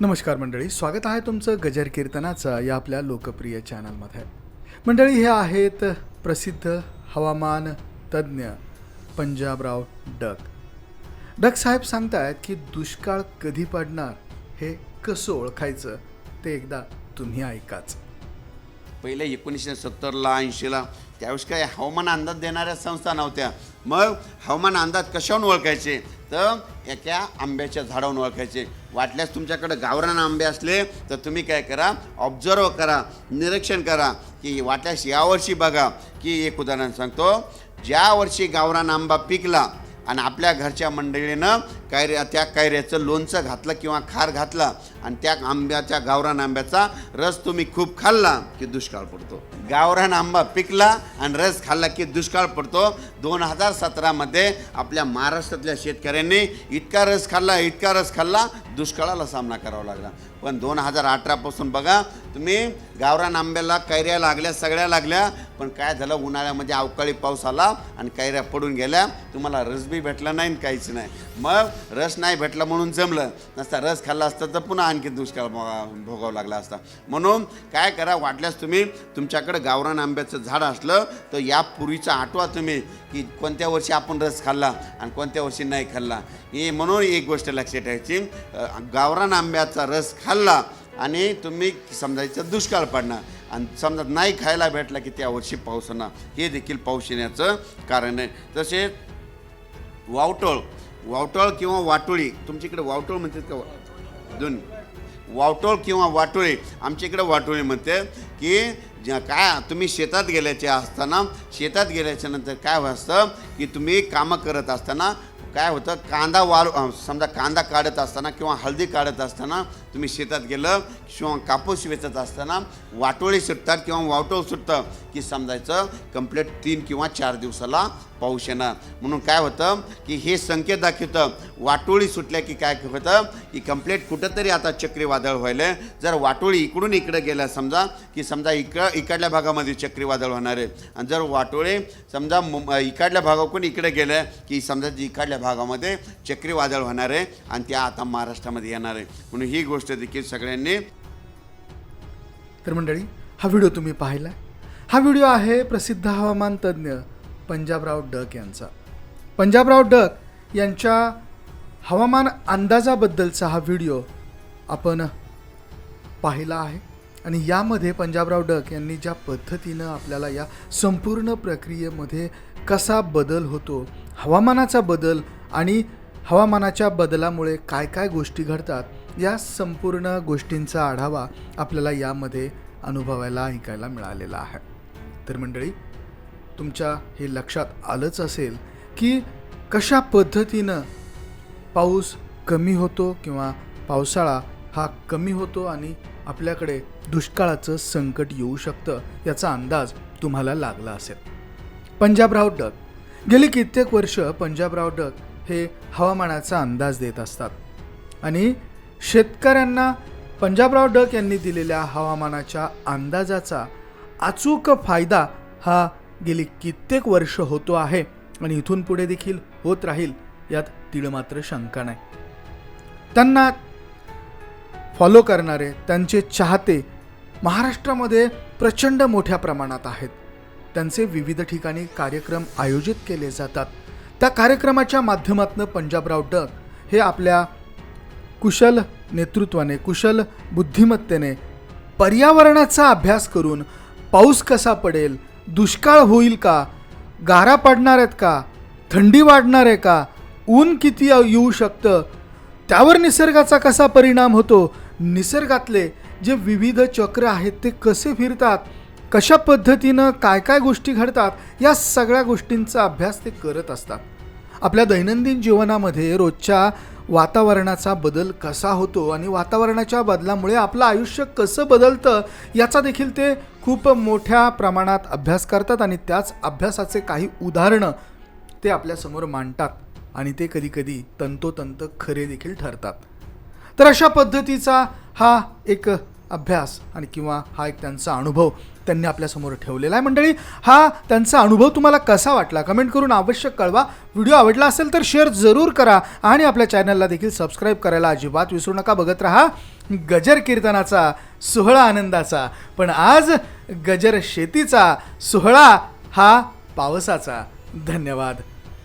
नमस्कार मंडळी स्वागत आहे तुमचं गजर कीर्तनाचं या आपल्या लोकप्रिय चॅनलमध्ये. मंडळी हे आहेत प्रसिद्ध हवामान तज्ज्ञ पंजाबराव डक. डक साहेब सांगतायत की दुष्काळ कधी पडणार हे कसं ओळखायचं ते एकदा तुम्ही ऐकाच. पहिले एकोणीसशे सत्तरला ऐंशीला त्यावेळेस काय हवामान अंदाज देणाऱ्या संस्था नव्हत्या. मग हवामान अंदाज कशावरून ओळखायचे? तर एका आंब्याच्या झाडावरून ओळखायचे. वाटल्यास तुमच्याकडे गावरान आंबे असले तर तुम्ही काय करा ऑब्झर्व करा निरीक्षण करा की वाटल्यास यावर्षी बघा की एक उदाहरण सांगतो. ज्या वर्षी गावरान आंबा पिकला आणि आपल्या घरच्या मंडळीनं कैऱ्या त्या कैऱ्याचं लोणचं घातलं किंवा खार घातला आणि त्या आंब्याच्या गावरान आंब्याचा रस तुम्ही खूप खाल्ला की दुष्काळ पडतो. गावरान आंबा पिकला आणि रस खाल्ला की दुष्काळ पडतो. दोन हजार सतरामध्ये आपल्या महाराष्ट्रातल्या शेतकऱ्यांनी इतका रस खाल्ला इतका रस खाल्ला दुष्काळाला सामना करावा लागला. पण दोन हजार अठरापासून बघा तुम्ही गावरान आंब्याला कैऱ्या लागल्या सगळ्या लागल्या पण काय झालं उन्हाळ्यामध्ये अवकाळी पाऊस आला आणि कैऱ्या पडून गेल्या. तुम्हाला रस बी भेटला नाही आणि काहीच नाही. मग रस नाही भेटला म्हणून जमलं. नसता रस खाल्ला असता तर पुन्हा आणखी दुष्काळ भोगा- भोगावा लागला असता. म्हणून काय करा वाटल्यास तुम्ही तुमच्याकडे गावरान आंब्याचं झाड असलं तर यापूर्वीचा आठवा तुम्ही की कोणत्या वर्षी आपण रस खाल्ला आणि कोणत्या वर्षी नाही खाल्ला. हे म्हणून एक गोष्ट लक्षात ठेवायची. गावरान आंब्याचा रस खाल्ला आणि तुम्ही समजायचं दुष्काळ पडणार. आणि समजा नाही खायला भेटला की त्या वर्षी पाऊस हे देखील पाऊस येण्याचं कारण आहे. तसेच वावटळ वावटळ किंवा वाटोळी तुमच्या इकडे वावटळ म्हणतात का? दोन वावटोळ किंवा वाटोळी आमच्या इकडे वाटोळी म्हणते की ज्या काय तुम्ही शेतात गेल्याचे असताना शेतात गेल्याच्यानंतर काय असतं की तुम्ही कामं करत असताना काय होतं कांदा वाळ समजा कांदा काढत असताना किंवा हळदी काढत असताना तुम्ही शेतात गेलं किंवा कापूस वेचत असताना वाटोळी सुटतात किंवा वावटोळ सुटतं की समजायचं कंप्लीट तीन किंवा चार दिवसाला पाऊस येणार. म्हणून काय होतं की हे संकेत दाखवतं वाटोळी सुटल्या की काय होतं की कंप्लीट कुठंतरी आता चक्रीवादळ व्हायलं जर वाटोळी इकडून इकडे गेल्या समजा की समजा इकडं इकडल्या भागामध्ये चक्रीवादळ होणार आहे. आणि जर वाटोळे समजा इकडल्या भागाकडून इकडे गेलं की समजा जी इकडल्या भागामध्ये चक्रीवादळ होणार आहे आणि त्या आता महाराष्ट्रामध्ये येणार आहे. म्हणून ही गोष्ट देखील सगळ्यांनी. तर मंडळी हा व्हिडिओ तुम्ही पाहिला? हा व्हिडिओ आहे प्रसिद्ध हवामान तज्ज्ञ पंजाबराव डक यांचा. पंजाबराव डक यांच्या हवामान अंदाजाबद्दलचा हा व्हिडिओ आपण पाहिला आहे. आणि यामध्ये पंजाबराव डक यांनी ज्या पद्धतीनं आपल्याला या संपूर्ण प्रक्रियेमध्ये कसा बदल होतो हवामानाचा बदल आणि हवामानाच्या बदलामुळे काय काय गोष्टी घडतात या संपूर्ण गोष्टींचा आढावा आपल्याला यामध्ये अनुभवायला ऐकायला मिळालेला आहे. तर मंडळी तुमच्या हे लक्षात आलंच असेल की कशा पद्धतीनं पाऊस कमी होतो किंवा पावसाळा हा कमी होतो आणि आपल्याकडे दुष्काळाचं संकट येऊ शकतं याचा अंदाज तुम्हाला लागला असेल. पंजाबराव डग गेली कित्येक वर्ष पंजाबराव डग हे हवामानाचा अंदाज देत असतात आणि शेतकऱ्यांना पंजाबराव डक यांनी दिलेल्या हवामानाच्या अंदाजाचा अचूक फायदा हा गेली कित्येक वर्ष होतो आहे आणि इथून पुढे देखील होत राहील यात तीळ मात्र शंका नाही. त्यांना फॉलो करणारे त्यांचे चाहते महाराष्ट्रामध्ये प्रचंड मोठ्या प्रमाणात आहेत. त्यांचे विविध ठिकाणी कार्यक्रम आयोजित केले जातात. त्या कार्यक्रमाच्या माध्यमातून पंजाबराव डक हे आपल्या कुशल नेतृत्वाने कुशल बुद्धिमत्तेने पर्यावरणाचा अभ्यास करून पाऊस कसा पडेल दुष्काळ होईल का गारा पडणार आहेत का थंडी वाढणार आहे का ऊन किती येऊ शकतं त्यावर निसर्गाचा कसा परिणाम होतो निसर्गातले जे विविध चक्र आहेत ते कसे फिरतात कशा पद्धतीनं काय काय गोष्टी घडतात या सगळ्या गोष्टींचा अभ्यास ते करत असतात. आपल्या दैनंदिन जीवनामध्ये रोजच्या वातावरणाचा बदल कसा होतो आणि वातावरणाच्या बदलामुळे आपलं आयुष्य कसं बदलतं याचा देखील ते खूप मोठ्या प्रमाणात अभ्यास करतात आणि त्याच अभ्यासाचे काही उदाहरणं ते आपल्यासमोर मांडतात आणि ते कधीकधी तंतोतंत खरे देखील ठरतात. तर अशा पद्धतीचा हा एक अभ्यास आणि किंवा हा एक त्यांचा अनुभव त्यांनी आपल्यासमोर ठेवलेला आहे. मंडळी हा त्यांचा अनुभव तुम्हाला कसा वाटला? कमेंट करून आवश्यक कळवा. व्हिडिओ आवडला असेल तर शेअर जरूर करा आणि आपल्या चॅनलला देखील सबस्क्राईब करायला अजिबात विसरू नका. बघत राहा गजर कीर्तनाचा सोहळा आनंदाचा. पण आज गजर शेतीचा सोहळा हा पावसाचा. धन्यवाद.